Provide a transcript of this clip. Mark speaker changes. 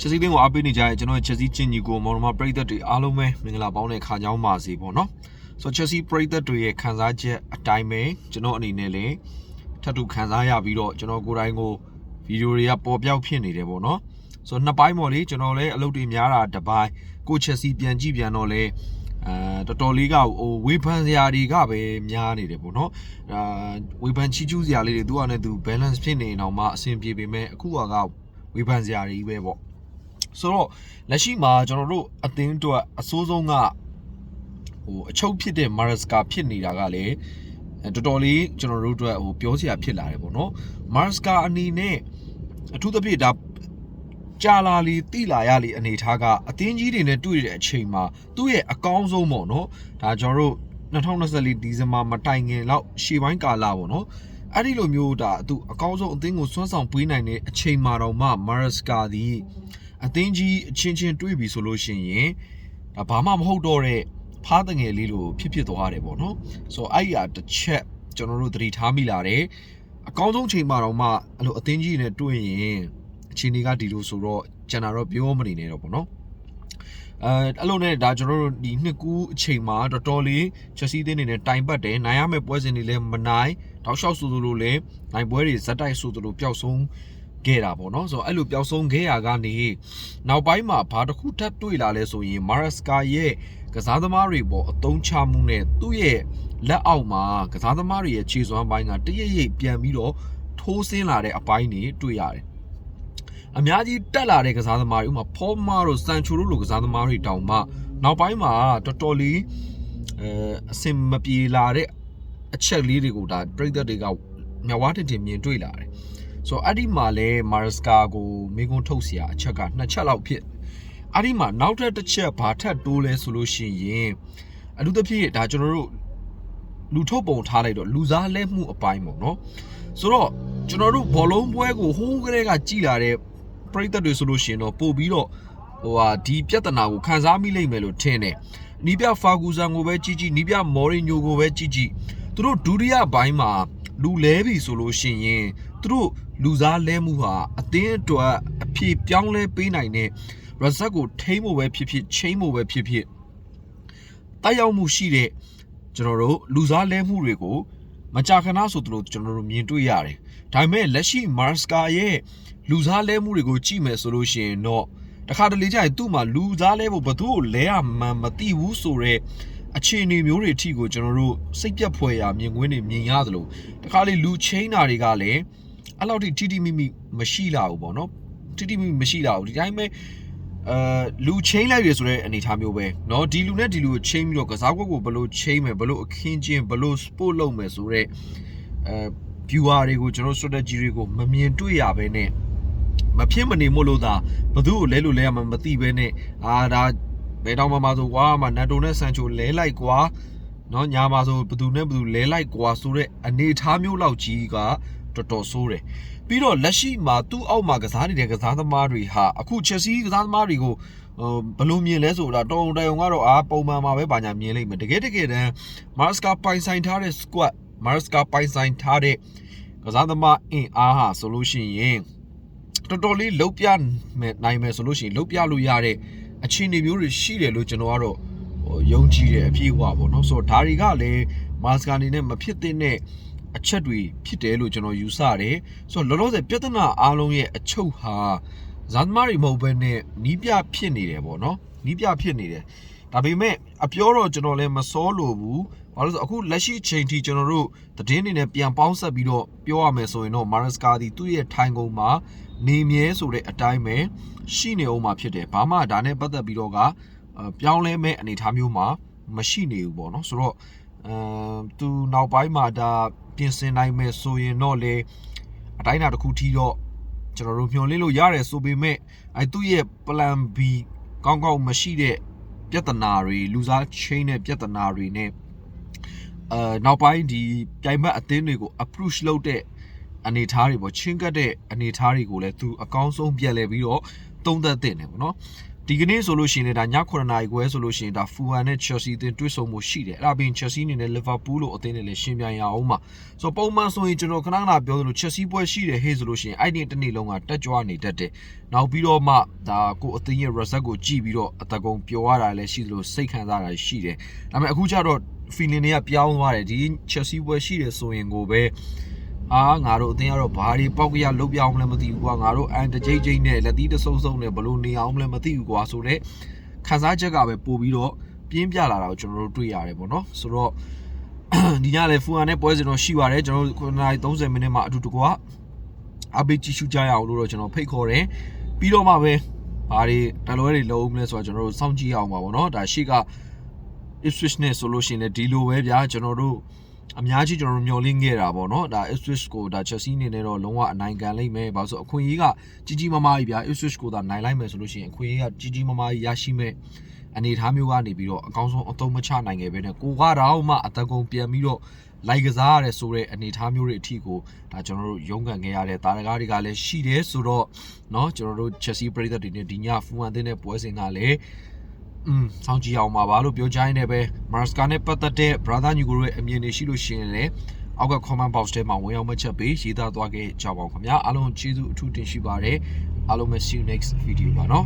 Speaker 1: ချက်စီတင်းကိုအားပေးနေကြတဲ့ကျွန်တော်ရဲ့ချက်စီချင်းညီကိုမောင်နှမပရိသတ်တွေအားလုံးပဲမင်္ဂလာပေါင်းတဲ့ခါကြောင်းပါစေပေါ့နော်ဆိုတော့ချက်စီပရိသတ်တွေရဲ့ခံစားချက်အတိုင်းပဲကျွန်တော်အနေနဲ့လည်းထပ်တူခံစားရပြီးတော့ကျွန်တော်ကိုယ်တိုင်ကိုဗီဒီယိုတွေကပေါ်ပြောက်ဖြစ်နေတယ်ပေါ့နော်ဆိုတော့နှစ်ပိုင်းပေါ့လေကျွန်တော်လည်းအလုပ်တွေများတာတစ်ပိုင်းကိုချက်စီပြန်ကြည့်ပြန်တော့လေအဲတော်တော်လေးကဟိုဝေဖန်စရာတွေကပဲများနေတယ်ပေါ့နော်အာဝေဖန်ချီးကျူးစရာလေးတွေသူကလည်းသူ balance ဖြစ်နေအောင်မှအဆင်ပြေပေမဲ့အခုကဝေဖန်စရာတွေပဲပေါ့ ဆိုတော့လက်ရှိမှာကျွန်တော်တို့အသင်းအတွက်အစိုးဆုံးကဟိုအချုပ်ဖြစ်တဲ့ Maraska ဖြစ်နေတာကလည်းအဲတော်တော်လေးကျွန်တော်တို့အတွက်ဟိုပြောစရာဖြစ်လာတယ်ပေါ့နော် Maraska အနေနဲ့အထူးသဖြင့်ဒါကြာလာလီတိလာရလီအနေထားကအသင်းကြီးတွေနဲ့တွေ့တဲ့အချိန်မှာသူ့ရဲ့အကောင်းဆုံးပေါ့နော်ဒါကျွန်တော်တို့2024ဒီဇင်ဘာမတိုင်ခင်လောက်ရှေ့ပိုင်းကာလပေါ့နော်အဲ့ဒီလိုမျိုးဒါသူအကောင်းဆုံးအသင်းကိုစွမ်းဆောင်ပေးနိုင်တဲ့အချိန်မှာတော့မှ Maraska ဒီ အသင်းကြီးအချင်းချင်းတွေ့ပြီဆိုလို့ရှိရင်ဒါဘာမှမဟုတ်တော့တဲ့ဖားတငယ်လေးလိုဖြစ်ဖြစ်သွားတယ်ပေါ့နော်ဆိုတော့အဲ့ဒီအတစ်ချက်ကျွန်တော်တို့သတိထားမိလာတယ်အကောင်းဆုံးချိန်မှာတော့မှအဲ့လိုအသင်းကြီးနဲ့တွေ့ရင်အချိန်တွေကဒီလိုဆိုတော့ကျွန်တော်တော့ပြောမနေနဲ့တော့ပေါ့နော်အဲအဲ့လိုနဲ့ဒါကျွန်တော်တို့ဒီနှစ်ကူးအချိန်မှာတော်တော်လေးချက်စီးသင်းနေနဲ့တိုင်ပတ်တယ်နိုင်ရမယ့်ပွဲစဉ်တွေလည်းမနိုင်တောက်လျှောက်ဆိုသလိုလည်းနိုင်ပွဲတွေဇက်တိုက်ဆိုသလိုပျောက်ဆုံး ခဲ့တာပေါ့နော်ဆိုတော့အဲ့လိုပျောက်ဆုံးခဲ့ရကနေနောက်ပိုင်းမှာဘာတစ်ခုထပ်တွေ့လာလဲဆိုရင်မာရစကာရဲ့ကစားသမားတွေပေါ့အတုံးချမှုနဲ့သူ့ရဲ့လက်အောက်မှာကစားသမားတွေရဲ့ခြေစွမ်းပိုင်းကတရိပ်ရိပ်ပြန်ပြီးတော့ထိုးဆင်းလာတဲ့အပိုင်းတွေတွေ့ရတယ်အများကြီးတက်လာတဲ့ကစားသမားတွေဥပမာဖောမာတို့စန်ချိုတို့လိုကစားသမားတွေတောင်မှနောက်ပိုင်းမှာတော်တော်လေးအဲအဆင်မပြေလာတဲ့အချက်လေးတွေကိုဒါပြိသက်တွေကမျက်ဝါးတင်တင်မြင်တွေ့လာတယ် ဆိုတော့အဲ့ဒီမှာလဲမာရစကာကိုမိကုန်းထုတ်เสียအချက်ကနှစ်ချက်လောက်ဖြစ်အဲ့ဒီမှာနောက်ထပ်တစ်ချက်ဘာထပ်တိုးလဲဆိုလို့ရှိရင်အထူးသဖြင့်ဒါကျွန်တော်တို့လူထုတ်ပုံထားလိုက်တော့လူစားလဲမှုအပိုင်းပေါ့နော်ဆိုတော့ကျွန်တော်တို့ဘောလုံးပွဲကိုဟိုးကလေးကကြည်လာတဲ့ပရိသတ်တွေဆိုလို့ရှိရင်တော့ပို့ပြီးတော့ဟိုဟာဒီပြဿနာကိုခံစားမိလိမ့်မယ်လို့ထင်တယ်နီးပြဖာဂူဆန်ကိုပဲကြည့်ကြည့်နီးပြမော်ရီညိုကိုပဲကြည့်ကြည့်သူတို့ဒုတိယပိုင်းမှာလူလဲပြီဆိုလို့ရှိရင်သူတို့ လူစားလဲမှုဟာအသင်းအတွက်အဖြေပြောင်းလဲပေးနိုင်တဲ့ရဇက်ကိုထိမ့်ဖို့ပဲဖြစ်ဖြစ်ချိန်ဖို့ပဲဖြစ်ဖြစ်တိုက်ရောက်မှုရှိတဲ့ကျွန်တော်တို့လူစားလဲမှုတွေကိုမကြာခဏဆိုသလိုကျွန်တော်တို့မြင်တွေ့ရတယ်ဒါပေမဲ့လက်ရှိမာစကာရဲ့လူစားလဲမှုတွေကိုကြည့်မယ်ဆိုလို့ရှိရင်တော့တခါတလေကျရင်သူ့မှာလူစားလဲဖို့ဘသူ့ကိုလဲရမှန်းမသိဘူးဆိုတော့အခြေအနေမျိုးတွေအထိကိုကျွန်တော်တို့စိတ်ပြတ်ဖွယ်ရာမြင်ကွင်းတွေမြင်ရသလိုတခါလေလူချင်းတာတွေကလည်း အဲ့လောက်ထိတီတီမိမိမရှိလာဘူးပေါ့နော်တီတီမိမိမရှိလာဘူးဒီတိုင်းပဲအဲလူချင်းလိုက်ရဆိုတဲ့အနေအထားမျိုးပဲเนาะဒီလူနဲ့ဒီလူကိုချင်းပြီးတော့ကစားကွက်ကိုဘယ်လိုချင်းမယ်ဘယ်လိုအခင်းချင်းဘယ်လို sport လုပ်မယ်ဆိုတော့အဲ viewer တွေကိုကျွန်တော် strategy တွေကိုမမြင်တွေ့ရဘဲနဲ့မဖြစ်မနေမို့လို့သာဘသူ့ကိုလဲလို့လဲရမှမသိဘဲနဲ့အာဒါဘယ်တော့မှမဆိုကွာမနတ်တိုနဲ့ဆန်ချိုလဲလိုက်ကွာเนาะညာမှာဆိုဘသူနဲ့ဘသူလဲလိုက်ကွာဆိုတဲ့အနေအထားမျိုးလောက်ကြီးက တော်တော်ဆိုးတယ်ပြီးတော့လက်ရှိမှာသူ့အောက်မှာကစားနေတဲ့ကစားသမားတွေဟာအခုချက်စီကစားသမားတွေကိုဟိုဘယ်လိုမြင်လဲဆိုတာတောင်တိုင်ကတော့အာပုံမှန်မှာပဲဘာညာမြင်လိမ့်မယ်တကယ်တကယ်တမ်းမာစကာပိုင်ဆိုင်ထားတဲ့ squad မာစကာပိုင်ဆိုင်ထားတဲ့ကစားသမားအင်အားဟာဆိုလို့ရှိရင်တော်တော်လေးလှုပ်ပြနိုင်မယ်ဆိုလို့ရှိရင်လှုပ်ပြလို့ရတဲ့အခြေအနေမျိုးတွေရှိတယ်လို့ကျွန်တော်ကတော့ဟိုယုံကြည်တယ်အပြည့်အဝပေါ့နော်ဆိုတော့ဒါတွေကလည်းမာစကာအနေနဲ့မဖြစ်တဲ့ အချက်တွေဖြစ်တယ်လို့ကျွန်တော်ယူဆတယ်ဆိုတော့လောလောဆယ်ပြဿနာအားလုံးရဲ့အချုပ်ဟာဇန်မားတွေမဟုတ်ဘဲနဲ့နီးပြဖြစ်နေတယ်ပေါ့နော်နီးပြဖြစ်နေတယ်ဒါပေမဲ့အပြောတော့ကျွန်တော်လည်းမစောလို့ဘူးဘာလို့ဆိုအခုလက်ရှိချိန်ထိကျွန်တော်တို့သတင်းတွေနဲ့ပြန်ပေါင်းဆက်ပြီးတော့ပြောရမယ်ဆိုရင်တော့မာရစကာဒီသူ့ရဲ့ထိုင်ကုန်မှာနေမြဲဆိုတဲ့အတိုင်းပဲရှိနေအောင်မှာဖြစ်တယ်ဘာမှဒါနဲ့ပတ်သက်ပြီးတော့ကပြောင်းလဲမဲ့အနေအထားမျိုးမှာမရှိနေဘူးပေါ့နော်ဆိုတော့အဲသူနောက်ပိုင်းမှာဒါ ပြင်ဆင်နိုင်မယ်ဆိုရင်တော့လေအတိုင်းအတာတစ်ခုထိတော့ကျွန်တော်တို့မျှော်လင့်လို့ရတယ်ဆိုပေမဲ့အဲသူ့ရဲ့ plan B ကောင်းကောင်းမရှိတဲ့ပြဿနာတွေလူစား chain တဲ့ပြဿနာတွေနဲ့အဲနောက်ပိုင်းဒီပြိုင်ဘက်အသင်းတွေကို approach လုပ်တဲ့အနေအထားတွေပေါ့ချင်းကတ်တဲ့အနေအထားတွေကိုလည်းသူအကောင်းဆုံးပြန်လဲပြီးတော့သုံးသက်တင်တယ်ပေါ့နော် ဒီကနေ့ဆိုလို့ရှိရင်လည်းဒါည9နာရီခွဲဆိုလို့ရှိရင်ဒါဖူဟန်နဲ့ Chelsea အသင်းတွေ့ဆုံမှုရှိတယ်အဲ့ဒါပြင် Chelsea အနေနဲ့ Liverpool လို့အသင်းနဲ့လည်းရှင်းပြရအောင်ပါဆိုတော့ပုံမှန်ဆိုရင်ကျွန်တော်ခဏခဏပြောသလို Chelsea ပွဲရှိတယ်ဟေ့ဆိုလို့ရှိရင်အဲ့ဒီတစ်နေ့လုံးကတက်ကြွနေတတ်တယ်နောက်ပြီးတော့မှဒါကိုအသင်းရဲ့ result ကိုကြည့်ပြီးတော့အတကုံပျော်ရတာလည်းရှိသလိုစိတ်ခံစားတာရှိတယ်ဒါပေမဲ့အခုကျတော့ feeling တွေကပြောင်းသွားတယ်ဒီ Chelsea ပွဲရှိတယ်ဆိုရင်ကိုပဲ အာငါတို့အသင်းကတော့ဘာတွေပောက်ကရလုတ်ပြအောင်လည်းမသိဘူးကွာငါတို့အန်တကြိတ်ကြိတ်နဲ့လက်သီးတဆုံဆုံနဲ့ဘလို့နေအောင်လည်းမသိဘူးကွာဆိုတော့ခံစားချက်ကပဲပို့ပြီးတော့ပြင်းပြလာတာကိုကျွန်တော်တို့တွေ့ရတယ်ပေါ့နော်ဆိုတော့ဒီညလည်းဖူဟန်နဲ့ပွဲစဉ်တော့ရှိပါတယ်ကျွန်တော်တို့9:30မိနစ်မှအတူတကွအပိတ်ကြည့်ရှုကြရအောင်လို့တော့ကျွန်တော်ဖိတ်ခေါ်တယ်ပြီးတော့မှပဲဘာတွေတလွဲတွေလုံးမလဲဆိုတော့ကျွန်တော်တို့စောင့်ကြည့်အောင်ပါဗောနော်ဒါရှိက Ipswich နဲ့ဆိုလို့ရှိရင်လည်းဒီလိုပဲဗျာကျွန်တော်တို့ အများကြီးကျွန်တော်တို့မျှော်လင့်ခဲ့တာပေါ့နော်ဒါ Ipswich ကိုဒါ Chelsea အနေနဲ့တော့လုံးဝအနိုင်ကန်လိမ့်မယ်ဘာလို့ဆိုအခွင့်အရေးကကြီးကြီးမားမားကြီးဗျာ Ipswich ကိုသာနိုင်လိုက်မယ်ဆိုလို့ရှိရင်အခွင့်အရေးကကြီးကြီးမားမားကြီးရရှိမယ်အနေအထားမျိုးကနေပြီးတော့အကောင်းဆုံးအသုံးမချနိုင်ခဲ့ပဲနဲ့ကိုကတော့မှအတကုံပြန်ပြီးတော့လိုက်ကစားရတဲ့ဆိုတဲ့အနေအထားမျိုးတွေအထိကိုဒါကျွန်တော်တို့ရုန်းကန်ခဲ့ရတဲ့တာရကားတွေကလည်းရှိတယ်ဆိုတော့เนาะကျွန်တော်တို့ Chelsea ပရိသတ်တွေနဲ့ဒီညဖူဟန်သင်းတဲ့ပွဲစဉ်ကလည်း อืมစောင့်ကြည့်အောင်ပါပါလို့ပြောကြရင်းနဲ့ပဲ Marska နဲ့ပတ်သက်တဲ့ Brother Nugo ရဲ့အမြင်တွေရှိလို့ရှိရင်လည်းအောက်က comment box ထဲမှာဝင်ရောက်မှတ်ချက်ပေးရေးသားသွားခဲ့ကြပါဦးခင်ဗျာအားလုံးကျေးဇူးအထူးတင်ရှိပါတယ်အားလုံးပဲ see you next video ပါเนาะ